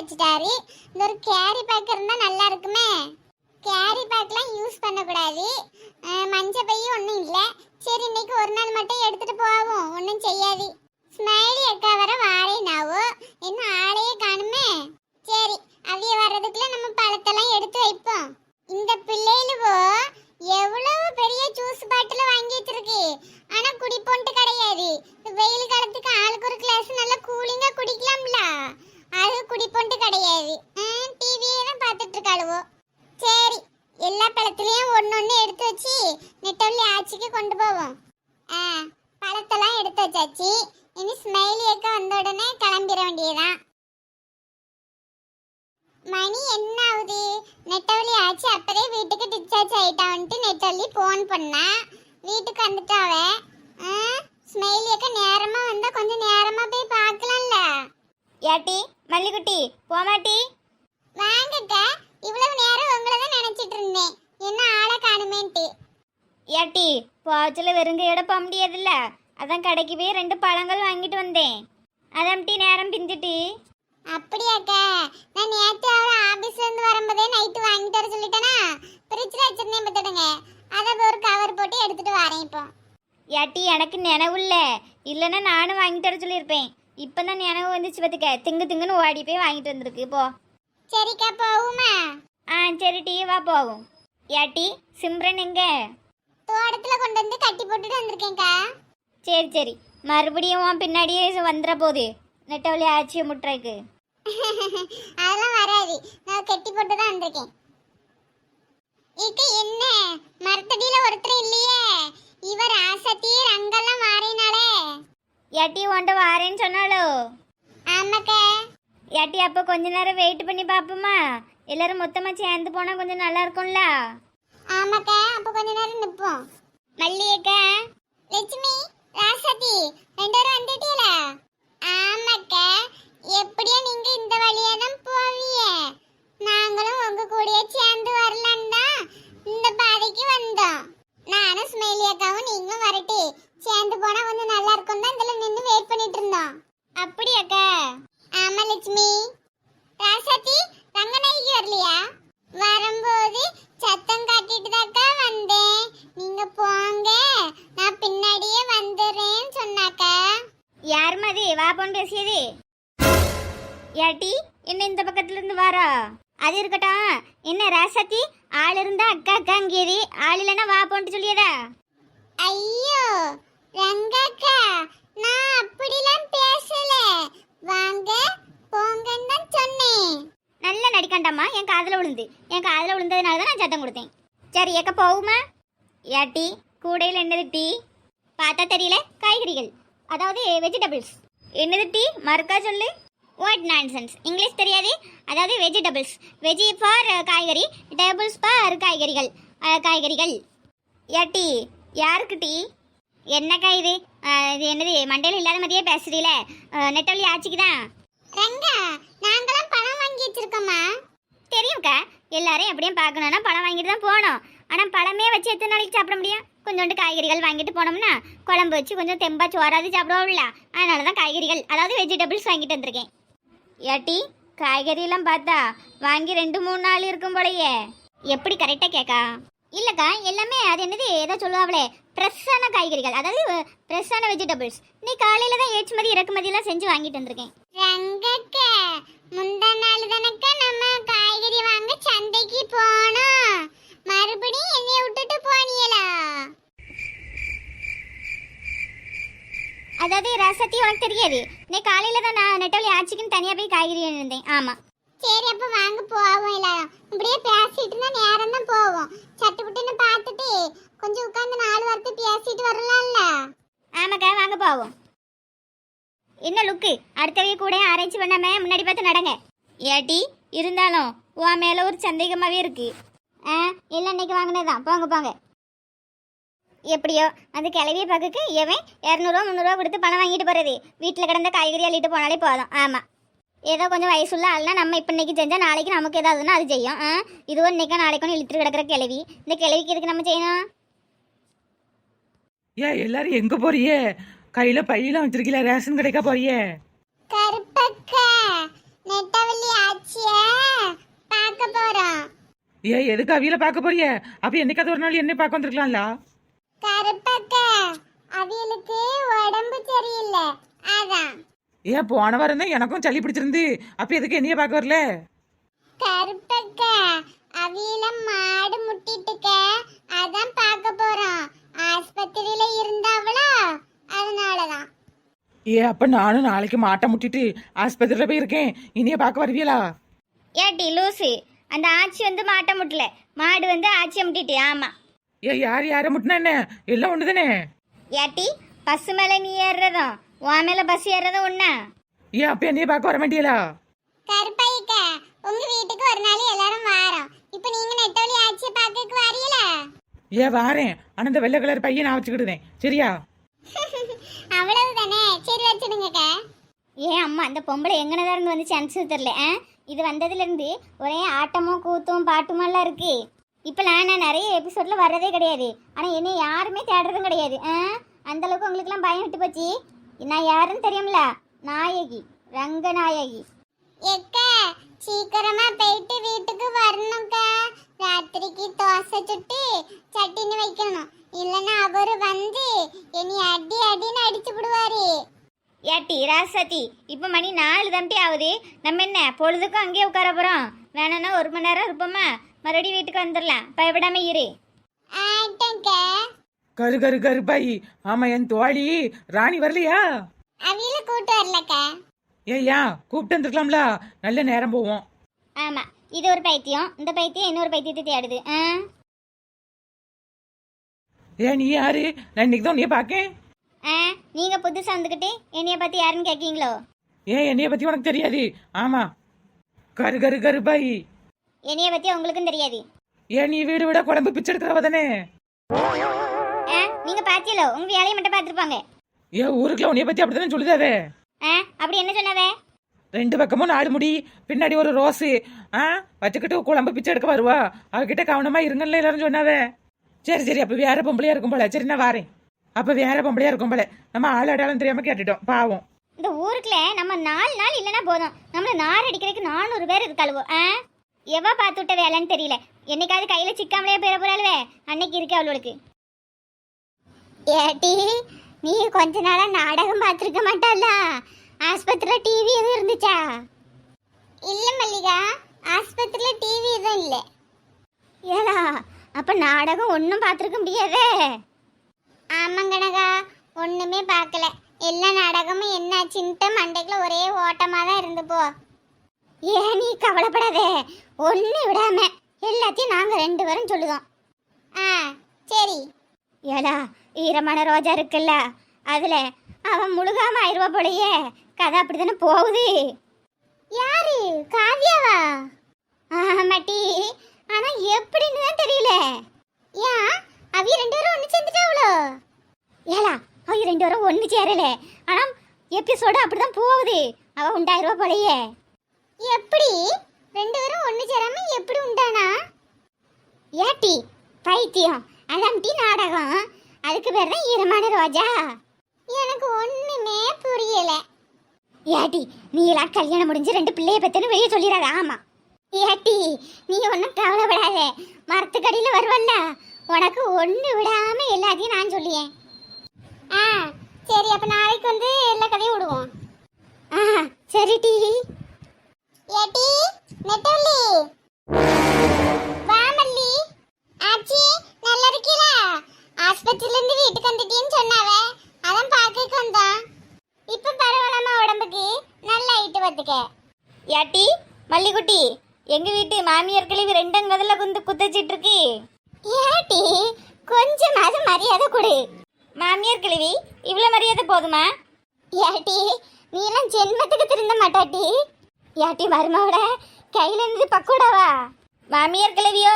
வச்சுட்டாரு. இந்த ஒரு கேரி பேக் இருந்தால் நல்லா இருக்குமே. கேரி பேக்லாம் யூஸ் பண்ணக்கூடாது. மஞ்சள் மஞ்ச பையும் ஒன்றும் இல்லை. சரி இன்னைக்கு ஒரு நாள் மட்டும் எடுத்துகிட்டு போவோம் ஒன்றும் செய்யாது. ஸ்மைலி அக்கா வர வாரேனாவோ என்ன ஆளையே காணுமே. சரி அவிய வர்றதுக்குள்ள நம்ம பழத்தெல்லாம் எடுத்து வைப்போம். இந்த பிள்ளைகளுவோ எவ் பெரிய ஜூஸ் பாட்டில் வாங்கி வச்சிருக்கு ஆனா குடிப்போன்ட்டு கிடையாது இந்த வெயில் காலத்துக்கு ஆளுக்கு ஒரு கிளாஸ் நல்லா கூலிங்கா குடிக்கலாம்ல அது குடிப்போன்ட்டு கிடையாது டிவியே தான் பார்த்துட்டு இருக்காளுவோ சரி எல்லா பழத்துலயும் ஒன்னொன்னு எடுத்து வச்சு நெட்டவள்ளி ஆச்சிக்கு கொண்டு போவோம் ஆ பழத்தெல்லாம் எடுத்து வச்சாச்சு இனி ஸ்மைலி அக்கா வந்த உடனே கிளம்பிட வேண்டியதுதான். மணி என்ன ஆகுது நெட்டவழி ஆச்சு அப்பதே வீட்டுக்கு டிஸ்சார்ஜ் ஆயிட்டான்ட்டு நெட்டவழி ஃபோன் பண்ணா. வீட்டுக்கு வந்துட்டாவ ஸ்மைலி அக்கா நேரமா வந்தா கொஞ்சம் நேரமா போய் பார்க்கலாம்ல. ஏட்டி மல்லிகுட்டி போமாட்டி. வாங்கக்கா இவ்வளவு நேரம் உங்களை தான் நினைச்சிட்டு இருந்தேன். என்ன ஆளை காணுமேன்ட்டு. ஏட்டி போச்சல வெறுங்கையோட போக முடியாதுல்ல. அதான் கடைக்கு போய் ரெண்டு பழங்கள் வாங்கிட்டு வந்தேன். அதான் டீ நேரம் பிஞ்சிட்டு அப்படியாக்கா நான் நேத்து அவர் ஆபீஸ்ல இருந்து வரும்போதே நைட்டு வாங்கிட்டு வர சொல்லிட்டேனா? ஃப்ரிட்ஜ்ல வச்சிருந்தேன் பார்த்துடுங்க அதை ஒரு கவர் போட்டு எடுத்துட்டு வரேன் இப்போ. ஏட்டி எனக்கு நினைவு இல்லை. இல்லைன்னா நானும் வாங்கிட்டு வர சொல்லியிருப்பேன். இப்போ தான் நினைவு வந்துச்சு பார்த்துக்க. திங்கு திங்குன்னு ஓடி போய் வாங்கிட்டு வந்திருக்கு. போ. சரிக்கா போகுமா? ஆ சரி டீ வா போவோம். ஏட்டி சிம்ரன் எங்க? தோட்டத்துல கொண்டு வந்து கட்டி போட்டுட்டு வந்திருக்கேன்க்கா. சரி சரி. மறுபடியும் பின்னாடியே வந்துட போகுது. நெட்டவழி ஆச்சியை முட்டுறதுக்கு. அதெல்லாம் வராது. நான் கட்டி போட்டு தான் வந்திருக்கேன். இக்க என்ன? மரத்தடியில ஒருத்தர் இல்லையே. இவர் ஆசத்தி ரங்கெல்லாம் மாறினாலே ஏட்டி உன்ட்ட வாரேன்னு சொன்னாலோ ஆமாக்கா. ஏட்டி அப்போ கொஞ்ச நேரம் வெயிட் பண்ணி பார்ப்போமா? எல்லாரும் மொத்தமாக சேர்ந்து போனால் கொஞ்சம் நல்லா இருக்கும்ல? ஆமாக்கா அப்ப கொஞ்ச நேரம் நிப்போம். மல்லியக்கா லட்சுமி ராசதி ரெண்டு பேரும் வந்துட்டீல ஆமாக்கா எப்படியோ நீங்க இந்த வழியா தான் போவீங்க நாங்களும் உங்க கூடயே சேர்ந்து வரலான்னு தான் இந்த பாதைக்கு வந்தோம் நானும் ஸ்மைலி அக்காவும் நீங்களும் வரட்டு சேர்ந்து போனா கொஞ்சம் நல்லா இருக்கும் தான் இதுல நின்று வெயிட் பண்ணிட்டு இருந்தோம் அப்படியாக்கா ஆமா லட்சுமி ராசாத்தி ரங்கநாயகி வரலையா? வரும்போது சத்தம் காட்டிட்டு தாக்கா வந்தேன். நீங்க போங்க நான் பின்னாடியே வந்துடுறேன்னு சொன்னாக்கா. யார் மதி? வா போன் பேசியது. ஏட்டி என்ன இந்த பக்கத்துல இருந்து வாரா? அது இருக்கட்டும். என்ன ராசாத்தி ஆள் இருந்தா அக்கா அக்காங்கியது ஆள் இல்லைன்னா வா போன்ட்டு சொல்லியதா? ஐயோ ரங்காக்கா நான் அப்படிலாம் பேசல. வாங்க போங்கன்னு தான் சொன்னேன். நல்ல நடிக்காண்டாமா என் காதில் விழுந்து. என் காதில் விழுந்ததுனால தான் நான் சத்தம் கொடுத்தேன். சரி ஏக்க போகுமா ஏட்டி கூடையில் என்னது டீ? பார்த்தா தெரியல காய்கறிகள். அதாவது வெஜிடபிள்ஸ் என்னது டீ? மறுக்கா சொல்லு. வாட் நான்சென்ஸ் இங்கிலீஷ் தெரியாது. அதாவது வெஜிடபிள்ஸ் வெஜி ஃபார் காய்கறி. டேபிள்ஸ் ஃபார் காய்கறிகள். காய்கறிகள். யா டீ. யாருக்கு டீ? என்னக்கா இது? இது என்னது? மண்டையில் இல்லாத மாதிரியே பேசுறீல. நெட்டவழி ஆச்சுக்கு தான் ரங்கா நாங்களாம் பணம் வாங்கி வச்சிருக்கோமா தெரியும்க்கா. எல்லாரும் எப்படியும் பார்க்கணும்னா பழம் வாங்கிட்டு தான் போகணும். ஆனால் பழமே வச்சு எத்தனை நாளைக்கு சாப்பிட முடியும்? கொஞ்சோண்டு காய்கறிகள் வாங்கிட்டு போனோம்னா குழம்பு வச்சு கொஞ்சம் தெம்பா சோறாது சாப்பிடுவோம்ல. அதனால தான் காய்கறிகள் அதாவது வெஜிடபிள்ஸ் வாங்கிட்டு வந்திருக்கேன். ஏட்டி காய்கறியெல்லாம் பார்த்தா வாங்கி ரெண்டு மூணு நாள் இருக்கும் போலயே. எப்படி கரெக்டாக கேட்கா இல்லைக்கா எல்லாமே அது என்னது ஏதோ சொல்லுவாங்களே ஃப்ரெஷ்ஷான காய்கறிகள். அதாவது ஃப்ரெஷ்ஷான வெஜிடபிள்ஸ் நீ காலையில் தான் ஏற்றுமதி இறக்குமதியெல்லாம் செஞ்சு வாங்கிட்டு வந்திருக்கேன். ரங்கக்கா முந்தா நாள் தானக்கா நம்ம காய்கறி வாங்க சந்தைக்கு போனோம். மறுபடியும் என்னைய விட்டுட்டு போனீங்களா? அதாவது ரசத்தி உனக்கு தெரியாது. நீ காலையில தான் நான் நெட்டவழி ஆச்சிக்குன்னு தனியாக போய் காய்கறி இருந்தேன் ஆமாம் சரி அப்ப வாங்க போவோம் எல்லாரும். இப்படியே பேசிட்டு இருந்தா நேரம் தான் போவோம் சட்டு புட்டுன்னு பார்த்துட்டு கொஞ்சம் உட்கார்ந்து நாலு வார்த்தை பேசிட்டு வரலாம்ல ஆமாக்கா வாங்க போவோம் என்ன லுக்கு. அடுத்தவே கூட அரேஞ்ச் பண்ணாம முன்னாடி பார்த்து நடங்க. ஏட்டி இருந்தாலும் உன் மேல ஒரு சந்தேகமாவே இருக்கு. ஆ இல்லை இன்னைக்கு வாங்கினதான் போங்க போங்க. எப்படியோ அந்த கிளவிய பக்கக்கு எவன் இரநூறுவா முந்நூறுவா கொடுத்து பணம் வாங்கிட்டு போறது. வீட்டில் கிடந்த காய்கறி அள்ளிட்டு போனாலே போதும். ஆமாம் ஏதோ கொஞ்சம் வயசுள்ள ஆள்னா நம்ம இப்போ இன்னைக்கு செஞ்சால் நாளைக்கு நமக்கு ஏதாவதுன்னா அது செய்யும். ஆ இதுவும் இன்னைக்கா நாளைக்கும் இழுத்துட்டு கிடக்கிற கிளவி இந்த கிளவிக்கு எதுக்கு நம்ம செய்யணும்? ஏன் எல்லாரும் எங்கே போறியே கையில பையெல்லாம் வச்சிருக்கீல ரேஷன் கடைக்கா போறியே? கருப்பக்கா நெட்டவள்ளி ஆச்சிய? பார்க்க போறோம். ஏன் எதுக்கு அவியில பார்க்க போறியே? அப்ப என்னைக்காவது ஒரு நாள் என்ன பார்க்க வந்திருக்கலாம்ல. கருப்பக்கா அவியலுக்கு உடம்பு சரியில்லை. அதான். ஏன் போன வாரம் தான் எனக்கும் சளி பிடிச்சிருந்து அப்ப எதுக்கு என்னைய பார்க்க வரல? கருப்பக்கா அவியல மாடு முட்டிட்டுக்க அதான் பார்க்க போறோம். ஏ அப்ப நானும் நாளைக்கு மாட்டை முட்டிட்டு ஆஸ்பத்திரியில போய் இருக்கேன். இனிய பார்க்க வருவீங்களா ஏட்டி லூசு. அந்த ஆச்சி வந்து மாட்ட முட்டல. மாடு வந்து ஆச்சியை முட்டிட்டு ஆமா. ஏ யார் யாரை முட்டினா என்ன? எல்லாம் ஒண்ணுதானே? ஏட்டி பஸ் மேல நீ ஏறுறதும் உன் மேல பஸ் ஏறுறதும் ஒண்ணா? ஏன் அப்ப என்னைய பார்க்க வர மாட்டீங்களா கருப்பைக்க உங்க வீட்டுக்கு ஒரு நாள் எல்லாரும் வாரோம். இப்போ நீங்க நெட்டவழி ஆச்சியை பார்க்க வரீல ஏ வாரேன். ஆனா இந்த வெள்ளை கலர் பையன் நான் வச்சுக்கிடுதேன். சரியா? அவ்வளவுதானே? சரி வச்சிடுங்கக்கா. ஏன் அம்மா அந்த பொம்பளை எங்கனதான் இருந்து வந்து சான்ஸ் தெரியல ஆ? இது வந்ததுல இருந்து ஒரே ஆட்டமும் கூத்தும் பாட்டுமா எல்லாம் இருக்கு. இப்பெல்லாம் நான் நிறைய எபிசோட்ல வர்றதே கிடையாது. ஆனா என்னை யாருமே தேடுறதும் கிடையாது ஆ? அந்த அளவுக்கு உங்களுக்குலாம் பயம் விட்டு போச்சு. நான் யாருன்னு தெரியும்ல? நாயகி ரங்க நாயகி எக்கா சீக்கிரமா போயிட்டு வீட்டுக்கு வரணும்க்கா. ராத்திரிக்கு தோசை சுட்டு சட்டினி வைக்கணும். இல்லைன்னா அவரு வந்து என்னை அடி அடின்னு அடிச்சு விடுவாரு. ஏட்டி ராசதி இப்போ மணி நாலு தம்பி ஆகுது நம்ம என்ன பொழுதுக்கும் அங்கேயே உட்கார போகிறோம் வேணும்னா ஒரு மணி நேரம் இருப்போமா? மறுபடியும் வீட்டுக்கு வந்துடலாம். பயப்படாம இரு. ஆட்டம்க்கா கரு கரு கருப்பாயி ஆமா என் தோழி. ராணி வரலையா? அவியில கூட்டு வரலக்கா. ஏய்யா கூப்பிட்டு வந்துருக்கலாம்ல. நல்ல நேரம் போவோம். ஆமாம் இது ஒரு பைத்தியம். இந்த பைத்தியம் இன்னொரு பைத்தியத்தை தேடுது. ஆ? ஏன் நீ யாரு? நான் இன்னைக்கு தான் உன்னைய பார்க்கேன். ஆ நீங்கள் புதுசாக வந்துக்கிட்டு என்னைய பற்றி யாருன்னு கேட்கீங்களோ ஏன் என்னைய பத்தி உனக்கு தெரியாது. ஆமா. கரு கரு கருப்பாயி. என்னைய பற்றி உங்களுக்கும் தெரியாது. ஏன் நீ வீடு விட குழம்பு பிச்சை எடுக்கிறவ தானே ஆ நீங்கள் பார்த்தீங்களோ உங்கள் வேலையை மட்டும் பார்த்துருப்பாங்க. ஏன் ஊருக்குள்ள உன்னைய பத்தி அப்படித்தானே சொல்லுதாவே? ஆ அப்படி என்ன சொன்னாவே? ரெண்டு பக்கமும் நாடு முடி பின்னாடி ஒரு ரோஸு. ஆ வச்சுக்கிட்டு குழம்பு பிச்சை எடுக்க வருவா. அவகிட்ட கவனமா இருங்கல்ல எல்லாரும் சொன்னாவே. சரி சரி அப்போ வேற பொம்பளையா இருக்கும் போல. சரி நான் வரேன். அப்போ வேற பொம்பளையா இருக்கும் போல. நம்ம ஆள் அடையாளம் தெரியாம கேட்டுட்டோம். பாவம். இந்த ஊருக்குல நம்ம நாலு நாள் இல்லைன்னா போதும். நம்மள நார் அடிக்கிறதுக்கு நானூறு பேர் இருக்காளுவோ ஆ? எவ பார்த்துட்ட வேலைன்னு தெரியல. என்னைக்காவது கையில சிக்காமலே பேர போறாளுவே? அன்னைக்கு இருக்கு அவளுக்கு. ஏட்டி நீ கொஞ்ச நாளா நாடகம் பார்த்துருக்க மாட்டாள? ஆஸ்பத்திரியில் டிவி எதுவும் இருந்துச்சா? இல்ல மல்லிகா. ஆஸ்பத்திரியில் டிவி எதுவும் இல்லை. ஏடா அப்ப நாடகம் ஒன்றும் பார்த்துருக்க முடியாதே? ஆமாங்கனகா ஒண்ணுமே பார்க்கல. எல்லா நாடகமும் என்னாச்சுன்ட்டு மண்டைக்குள்ள ஒரே ஓட்டமா தான் இருந்து போ. ஏன் நீ கவலைப்படாதே. ஒன்று விடாம எல்லாத்தையும் நாங்க ரெண்டு பேரும் சொல்லுதோம். ஆ சரி. ஏடா ஈரமான ரோஜா இருக்குல்ல அதுல அவன் முழுகாம ஆயிடுவா போலயே. கதை அப்படித்தானே போகுது. யாரு? காவியாவா? ஆமாட்டி. ஆனா எப்படின்னு தான் தெரியல. ஏன் அவிய ரெண்டு பேரும் ஒண்ணு சேர்ந்துட்டாவளோ? ஏலா அவிய ரெண்டு பேரும் ஒன்று சேரல. ஆனா எபிசோடு அப்படிதான் போகுது. அவ உண்டாயிருவா போலயே. எப்படி? ரெண்டு பேரும் ஒண்ணு சேராம எப்படி உண்டானா? ஏட்டி பைத்தியம் அதான் டீ நாடகம். அதுக்கு பேர் தான் ஈரமான ரோஜா. எனக்கு ஒண்ணுமே புரியல. ஏட்டி நீ எல்லாம் கல்யாணம் முடிஞ்சு ரெண்டு பிள்ளைய பத்தினு வெளியே சொல்லிடாத ஆமா. ஏட்டி நீ ஒன்றும் கவலைப்படாத. மரத்துக்கடியில் வருவல்ல. உனக்கு ஒன்று விடாம எல்லாத்தையும் நான் சொல்லியேன். ஆ சரி அப்போ நாளைக்கு வந்து எல்லா கதையும் விடுவோம். ஆ சரி டி ஏட்டி நெட்டவள்ளி வா மல்லி ஆச்சி நல்லா இருக்கீங்களா ஆஸ்பத்திரியில இருந்து வீட்டுக்கு வந்துட்டேன்னு சொன்னாவே அதான் பார்க்க வந்தான் இப்ப பரவாயில்லாம உடம்புக்கு நல்லா ஆயிட்டு வந்துக்க ஏட்டி மல்லிகுட்டி எங்க வீட்டு மாமியார் கிழவி ரெண்டும் கதில் குத்தச்சிட்டு இருக்கு ஏட்டி கொஞ்சமாவது மரியாதை கொடு. மாமியார் கிழவி இவ்வளோ மரியாதை போதுமா? ஏட்டி நீ எல்லாம் ஜென்மத்துக்கு திருந்த மாட்டாட்டி. ஏட்டி மருமவோட கையில இருந்து பக்கோடாவா மாமியார் கிழவியோ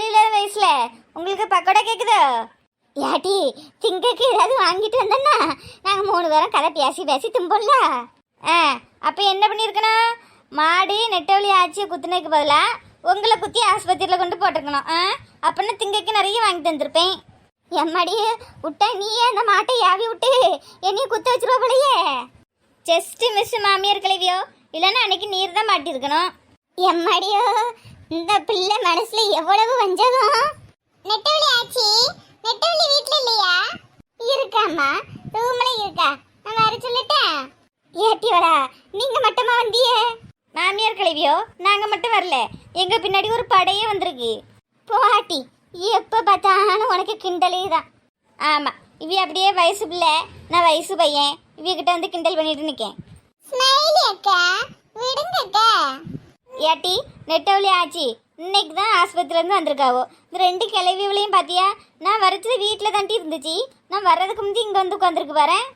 இல்லாத வயசுல உங்களுக்கு பக்கோடா கேக்குதோ? ஏட்டி திங்கக்கு ஏதாவது வாங்கிட்டு வந்தேன்னா நாங்கள் மூணு பேரும் கதை பேசி பேசி தும்போம்ல ஆ அப்போ என்ன பண்ணியிருக்கணும் மாடு நெட்டவழி ஆச்சியை குத்துனதுக்கு பதிலாக உங்களை குத்தி ஆஸ்பத்திரியில் கொண்டு போட்டிருக்கணும் ஆ? அப்படின்னு திங்கக்கு நிறைய வாங்கி தந்திருப்பேன். எம்மாடி விட்டா நீயே அந்த மாட்டை யாவி விட்டு என்னைய குத்த வச்சிருவா போலையே. ஜஸ்ட் மிஸ் மாமியார் கிளவியோ இல்லைன்னா அன்னைக்கு நீர் தான் மாட்டிருக்கணும் எம்மாடியோ இந்த பிள்ளை மனசுல எவ்வளவு வஞ்சகம்? நெட்டவழி ஆச்சி நெட்டவழி வீட்டில் இல்லையா? இருக்காம்மா ரூம்ல இருக்கா. நான் வர சொல்லிட்டேன். ஏட்டி வரா நீங்க மட்டுமா வந்தியே மாமியார் கிளவியோ நாங்க மட்டும் வரல. எங்க பின்னாடி ஒரு படையே வந்திருக்கு. போட்டி எப்ப பார்த்தாலும் உனக்கு கிண்டலே தான். ஆமா இவ அப்படியே வயசு பிள்ளை. நான் வயசு பையன். இவ கிட்ட வந்து கிண்டல் பண்ணிட்டு நிக்கேன். ஸ்மைலி அக்கா விடுங்க அக்கா. ஏட்டி நெட்டவழி ஆச்சு. இன்னைக்கு தான் ஆஸ்பத்திரிலேருந்து வந்திருக்காவோ? இந்த ரெண்டு கிளவிகளையும் பார்த்தியா? நான் வரது வீட்டில் தாண்டி இருந்துச்சு. நான் வர்றதுக்கு முந்தி இங்கே வந்து உட்காந்துருக்கு பாரேன்.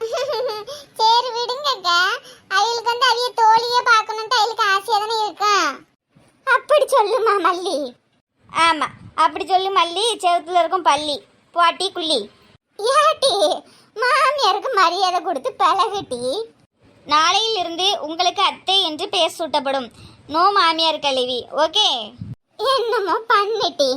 சரி விடுங்க அவளுக்கு வந்து அவிய தோழியே பார்க்கணும்ட்டு அவளுக்கு ஆசையா தானே இருக்கும் அப்படி சொல்லுமா மல்லி? ஆமா அப்படி சொல்லு மல்லி செவத்துல இருக்கும் பள்ளி போட்டி குள்ளி. ஏட்டி மாமியாருக்கு மரியாதை கொடுத்து பழகட்டி. நாளையிலிருந்து உங்களுக்கு அத்தை என்று பெயர் சூட்டப்படும். நோ மாமியார் கழுவி ஓகே? என்னமோ பண்ணிட்டி.